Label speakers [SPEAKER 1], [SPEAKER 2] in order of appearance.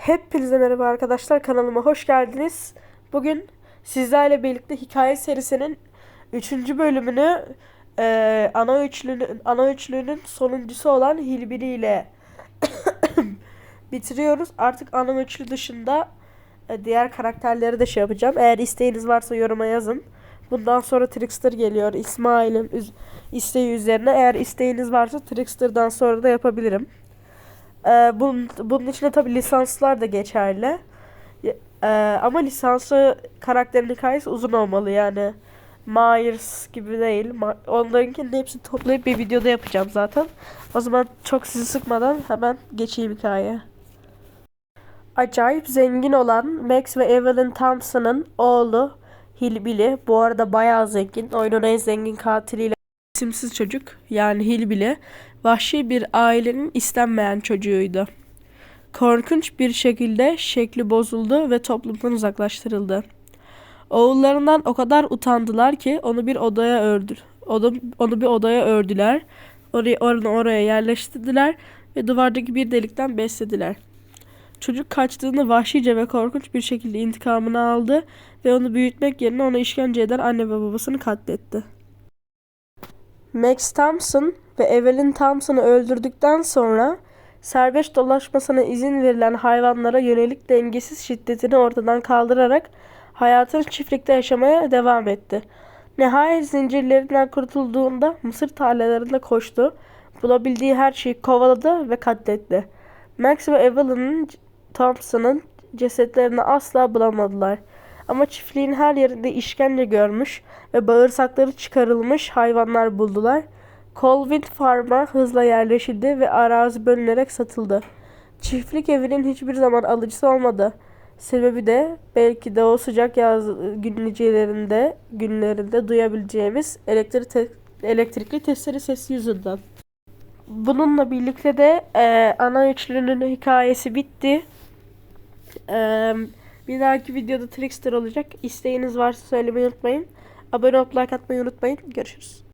[SPEAKER 1] Hepinize merhaba arkadaşlar kanalıma hoş geldiniz. Bugün sizlerle birlikte hikaye serisinin 3. bölümünü eee, ana üçlünün ana üçlünün sonuncusu olan Hilbiri ile bitiriyoruz. Artık ana üçlü dışında e, diğer karakterleri de şey yapacağım. Eğer isteğiniz varsa yoruma yazın. Bundan sonra Trickster geliyor. İsmail'in isteği üzerine. Eğer isteğiniz varsa Trickster'dan sonra da yapabilirim. Ee, bunun, bunun içinde tabii lisanslar da geçerli. Ee, ama lisanslı karakterin hikayesi uzun olmalı yani. Myers gibi değil. Onlarınkinin hepsini toplayıp bir videoda yapacağım zaten. O zaman çok sizi sıkmadan hemen geçeyim hikayeye. Acayip zengin olan Max ve Evelyn Thompson'ın oğlu Hillbilly. Bu arada bayağı zengin. Oyunun en zengin katiliyle isimsiz çocuk yani Hillbilly vahşi bir ailenin istenmeyen çocuğuydu. Korkunç bir şekilde şekli bozuldu ve toplumdan uzaklaştırıldı. Oğullarından o kadar utandılar ki onu bir odaya ördü. Onu, onu bir odaya ördüler. Orayı onu oraya yerleştirdiler ve duvardaki bir delikten beslediler. Çocuk kaçtığında vahşice ve korkunç bir şekilde intikamını aldı ve onu büyütmek yerine ona işkence eden anne ve babasını katletti. Max Thompson ve Evelyn Thompson'ı öldürdükten sonra serbest dolaşmasına izin verilen hayvanlara yönelik dengesiz şiddetini ortadan kaldırarak hayatını çiftlikte yaşamaya devam etti. Nihayet zincirlerinden kurtulduğunda mısır tarlalarında koştu. Bulabildiği her şeyi kovaladı ve katletti. Max ve Evelyn Thompson'ın cesetlerini asla bulamadılar. Ama çiftliğin her yerinde işkence görmüş ve bağırsakları çıkarılmış hayvanlar buldular. Colvin Farm'a hızla yerleşildi ve arazi bölünerek satıldı. Çiftlik evinin hiçbir zaman alıcısı olmadı. Sebebi de belki de o sıcak yaz günlerinde, günlerinde duyabileceğimiz elektrik elektrikli testere sesi yüzünden. Bununla birlikte de e, ana üçlünün hikayesi bitti. E, bir dahaki videoda Trickster olacak. İsteğiniz varsa söylemeyi unutmayın. Abone olup like atmayı unutmayın. Görüşürüz.